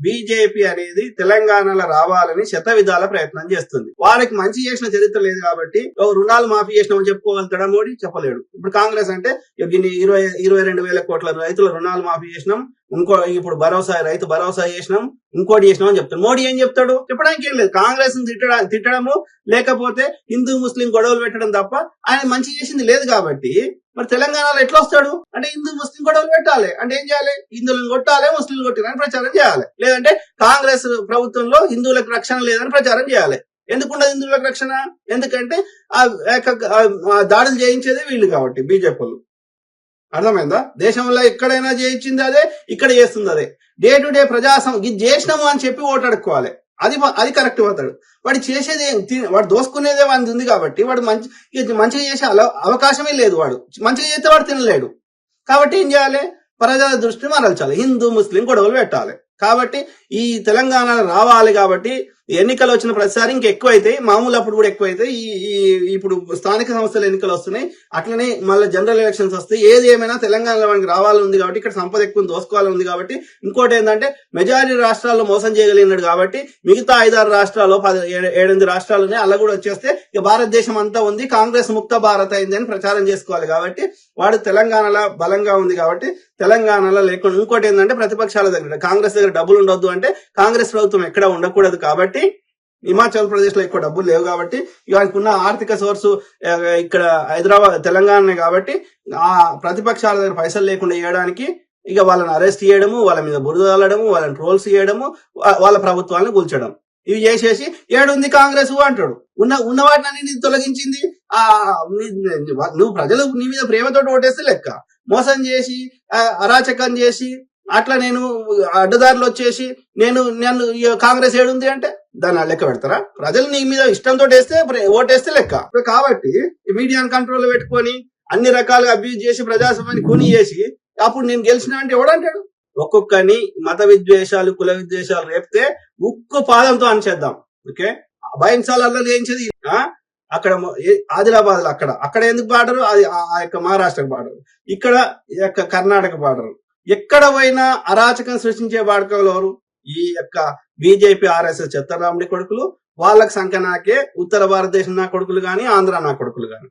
BJP అనేది తెలంగాణలో రావాలని శత విధాల ప్రయత్నం చేస్తుంది. వాళ్ళకి మంచి చేసిన చరిత్ర లేదు కాబట్టి ఓ రుణాలు మాఫీ చేసినామని చెప్పుకోగలుగుతాడా మోడీ? చెప్పలేడు. ఇప్పుడు కాంగ్రెస్ అంటే ఇరవై ఇరవై రెండు వేల కోట్ల రైతుల రుణాలు మాఫీ చేసినాం ఇంకో ఇప్పుడు భరోసా రైతు భరోసా చేసినాం ఇంకోటి చేసినాం అని చెప్తాడు. మోడీ ఏం చెప్తాడు? చెప్పడానికి ఏం లేదు. కాంగ్రెస్ తిట్టడా తిట్టడము లేకపోతే హిందూ ముస్లిం గొడవలు పెట్టడం తప్ప ఆయన మంచి చేసింది లేదు కాబట్టి మరి తెలంగాణలో ఎట్లా వస్తాడు? అంటే హిందూ ముస్లిం గొడవలు పెట్టాలి. అంటే ఏం చేయాలి? హిందువులను కొట్టాలి ముస్లింలు కొట్టాలని ప్రచారం చేయాలి. లేదంటే కాంగ్రెస్ ప్రభుత్వంలో హిందువులకు రక్షణ లేదని ప్రచారం చేయాలి. ఎందుకుండదు హిందువులకు రక్షణ? ఎందుకంటే ఆ దాడులు చేయించేదే వీళ్ళు కాబట్టి బీజేపీలు అర్థమైందా? దేశంలో ఎక్కడైనా చేయించింది అదే ఇక్కడ చేస్తుంది అదే. డే టు డే ప్రజాసం ఇది చేసినాము అని చెప్పి ఓటు అడుక్కోవాలి. అది అది కరెక్ట్ అవుతాడు వాడు చేసేది ఏం? వాడు దోసుకునేదే వాడి ఉంది కాబట్టి వాడు మంచి మంచిగా చేసే అవకాశమే లేదు వాడు. మంచిగా చేస్తే వాడు తినలేడు. కాబట్టి ఏం చేయాలి? ప్రజల దృష్టి మరల్చాలి. హిందూ ముస్లిం గొడవలు పెట్టాలి. కాబట్టి ఈ తెలంగాణ రావాలి కాబట్టి ఎన్నికలు వచ్చిన ప్రతిసారి ఇంకా ఎక్కువ అవుతాయి మామూలు అప్పుడు కూడా ఎక్కువ అవుతాయి ఈ ఇప్పుడు స్థానిక సంస్థల ఎన్నికలు వస్తున్నాయి. అట్లనే మళ్ళీ జనరల్ ఎలక్షన్స్ వస్తాయి. ఏది ఏమైనా తెలంగాణలో మనకి రావాలని ఉంది కాబట్టి ఇక్కడ సంపద ఎక్కువ దోసుకోవాలని ఉంది కాబట్టి ఇంకోటి ఏంటంటే మెజారిటీ రాష్ట్రాల్లో మోసం చేయగలిగినాడు కాబట్టి మిగతా ఐదారు రాష్ట్రాల్లో పది ఏడెనిమిది రాష్ట్రాలు ఉన్నాయి. అలా కూడా వచ్చేస్తే ఇక భారతదేశం అంతా ఉంది. కాంగ్రెస్ ముక్త భారత్ అయింది అని ప్రచారం చేసుకోవాలి కాబట్టి వాడు తెలంగాణలో బలంగా ఉంది కాబట్టి తెలంగాణలో లేకుండా ఇంకోటి ఏంటంటే ప్రతిపక్షాల దగ్గర కాంగ్రెస్ దగ్గర డబ్బులు ఉండొద్దు అంటే కాంగ్రెస్ ప్రభుత్వం ఎక్కడ ఉండకూడదు కాబట్టి హిమాచల్ ప్రదేశ్లో ఎక్కువ డబ్బులు లేవు కాబట్టి ఇవాళకున్న ఆర్థిక సోర్సు ఇక్కడ హైదరాబాద్ తెలంగాణనే కాబట్టి ఆ ప్రతిపక్షాల దగ్గర పైసలు లేకుండా చేయడానికి ఇక వాళ్ళని అరెస్ట్ చేయడము వాళ్ళ మీద బురద వెళ్ళడము వాళ్ళని ట్రోల్స్ చేయడము వాళ్ళ ప్రభుత్వాలను కూల్చడం. ఇవి చేసేసి ఏడుంది కాంగ్రెస్ అంటాడు. ఉన్న ఉన్న వాటిని అన్నిటిని తొలగించింది? ఆ నువ్వు ప్రజలు నీ మీద ప్రేమతో ఓటేస్తే లెక్క. మోసం చేసి అరాచకం చేసి అట్లా నేను అడ్డదారులు వచ్చేసి నేను నన్ను కాంగ్రెస్ ఏడుంది అంటే దాని లెక్క పెడతారా? ప్రజలు నీ మీద ఇష్టంతో వేస్తే ఓటేస్తే లెక్క. కాబట్టి మీడియాను కంట్రోల్ పెట్టుకొని అన్ని రకాలుగా అబ్యూజ్ చేసి ప్రజాస్వామ్యాన్ని కొని చేసి అప్పుడు నేను గెలిచిన అంటే ఎవడంటాడు ఒక్కొక్కని మత విద్వేషాలు కుల విద్వేషాలు రేపితే ఉక్కు పాదంతో అనిచేద్దాం ఓకే? భయంసాలలో చేయించేది అక్కడ ఆదిలాబాద్లో అక్కడ. అక్కడ ఎందుకు పాడరు? అది ఆ- యొక్క మహారాష్ట్రకు పాడరు. ఇక్కడ ఈ యొక్క కర్ణాటక పాడరు. ఎక్కడ పోయినా అరాచకం సృష్టించే పాడకలు ఎవరు? ఈ యొక్క బీజేపీ ఆర్ఎస్ఎస్ చెత్తరాముడి కొడుకులు వాళ్ళకి సంఖ్య నాకే ఉత్తర భారతదేశం నా కొడుకులు గాని ఆంధ్ర నా కొడుకులు గాని.